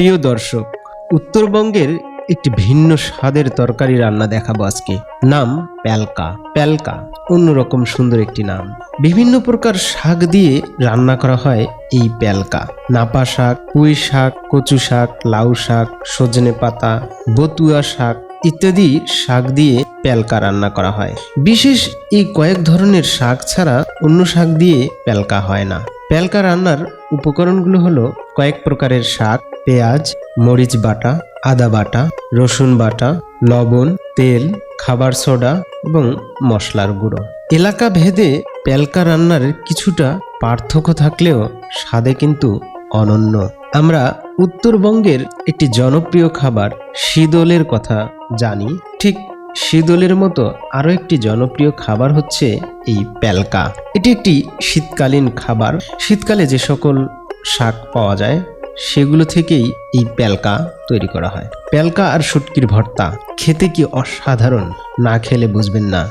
প্রিয় দর্শক, উত্তরবঙ্গের একটি ভিন্ন স্বাদের তরকারি রান্না দেখাবো আজকে। নাম প্যালকা। প্যালকা, অন্যরকম সুন্দর একটি নাম। বিভিন্ন প্রকার শাক দিয়ে রান্না করা হয় এই প্যালকা। নাপা শাক, পুঁই শাক, কচু শাক, লাউ শাক, সজনে পাতা, বতুয়া শাক ইত্যাদি শাক দিয়ে প্যালকা রান্না করা হয়। বিশেষ এই কয়েক ধরনের শাক ছাড়া অন্য শাক দিয়ে প্যালকা হয় না। প্যালকা রান্নার উপকরণগুলো হলো কয়েক প্রকারের শাক, পেঁয়াজ, মরিচ বাটা, আদা বাটা, রসুন বাটা, লবণ, তেল, খাবার সোডা এবং মশলার গুঁড়ো। এলাকা ভেদে প্যালকা রান্নার কিছুটা পার্থক্য থাকলেও স্বাদে কিন্তু অনন্য। আমরা উত্তরবঙ্গের একটি জনপ্রিয় খাবার শীদলের কথা জানি। ঠিক শীদলের মতো আরও একটি জনপ্রিয় খাবার হচ্ছে এই প্যালকা। এটি একটি শীতকালীন খাবার। শীতকালে যে সকল শাক পাওয়া যায়, সেগুলো থেকেই এই প্যালকা তৈরি করা হয়। প্যালকা আর শুটকির ভর্তা খেতে কি অসাধারণ, না খেলে বুঝবেন না।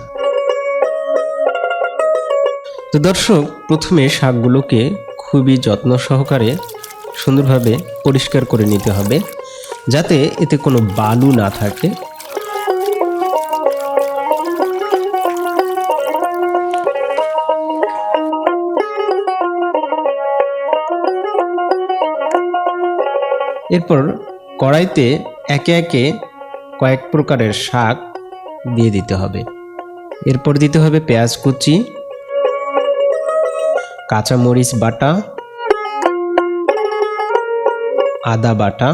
তো দর্শক, প্রথমে শাকগুলোকে খুবই যত্ন সহকারে সুন্দরভাবে পরিষ্কার করে নিতে হবে, যাতে এতে কোনো বালু না থাকে। এরপর কড়াইতে একে একে কয়েক প্রকারের শাক দিয়ে দিতে হবে। এরপর দিতে হবে পেঁয়াজ কুচি, কাঁচামরিচ বাটা, আদা বাটা,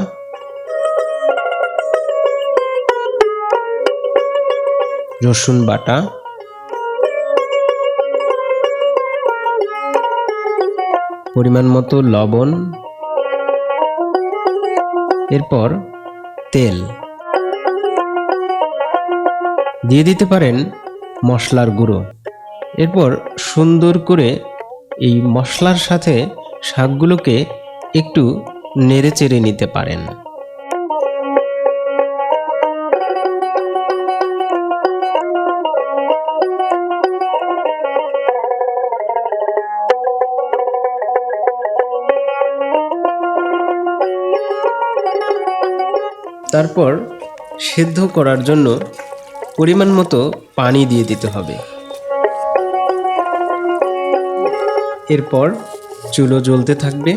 রসুন বাটা, পরিমাণ মতো লবণ এরপর তেল। দিয়ে দিতে পারেন মশলার গুঁড়ো। এরপর সুন্দর করে এই মশলার সাথে শাকগুলোকে একটু নেড়ে চেড়ে নিতে পারেন। তারপর সেদ্ধ করার জন্য পরিমাণ মতো পানি দিয়ে দিতে হবে। এরপর চুলো জ্বলতে থাকবে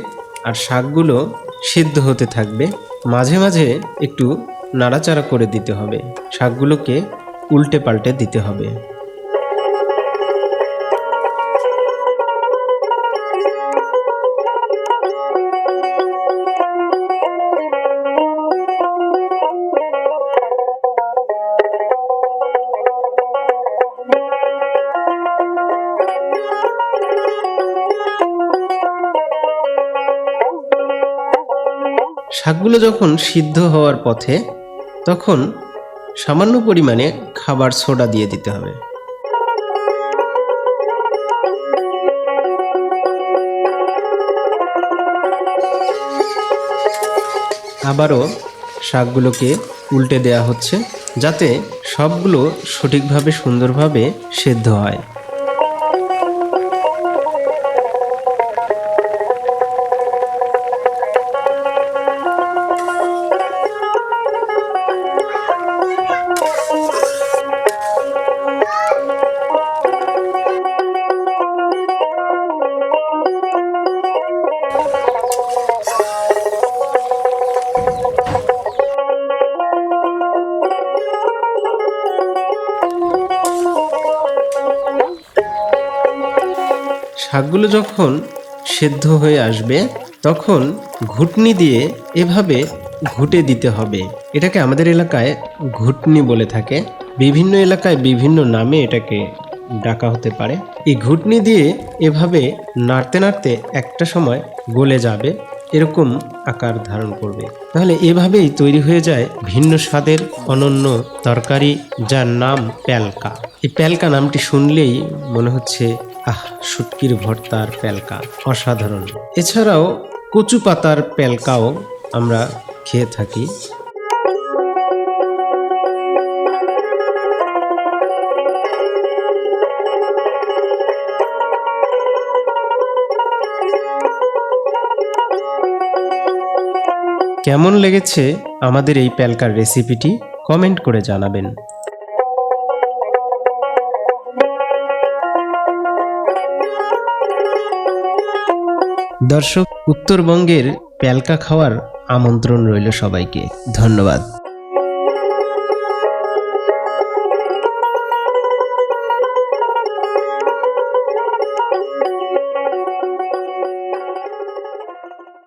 আর শাকগুলো সিদ্ধ হতে থাকবে। মাঝে মাঝে একটু নাড়াচাড়া করে দিতে হবে। শাকগুলোকে উল্টে পাল্টে দিতে হবে। শাকগুলো যখন সিদ্ধ হওয়ার পথে, তখন সামান্য পরিমাণে খাবার সোডা দিয়ে দিতে হবে। আবারও শাকগুলোকে উল্টে দেয়া হচ্ছে, যাতে সবগুলো সঠিকভাবে, সুন্দরভাবে সেদ্ধ হয়। শাকগুলো যখন সেদ্ধ হয়ে আসবে, তখন ঘুটনি দিয়ে এভাবে ঘুটে দিতে হবে। এটাকে আমাদের এলাকায় ঘুটনি বলে থাকে। বিভিন্ন এলাকায় বিভিন্ন নামে এটাকে ডাকা হতে পারে। এই ঘুটনি দিয়ে এভাবে নাড়তে নাড়তে একটা সময় গলে যাবে, এরকম আকার ধারণ করবে। তাহলে এভাবেই তৈরি হয়ে যায় ভিন্ন স্বাদের অনন্য তরকারি যার নাম প্যালকা। এই প্যালকা নামটি শুনলেই মনে হচ্ছে আহ, শুটকির ভর্তার প্যালকা অসাধারণ। এছাড়াও কচু পাতার প্যালকাও আমরা খেয়ে থাকি। কেমন লেগেছে আমাদের এই প্যালকার রেসিপিটি কমেন্ট করে জানাবেন। দর্শক উত্তরবঙ্গের প্যালকা খাওয়ার আমন্ত্রণ রইল সবাইকে। ধন্যবাদ।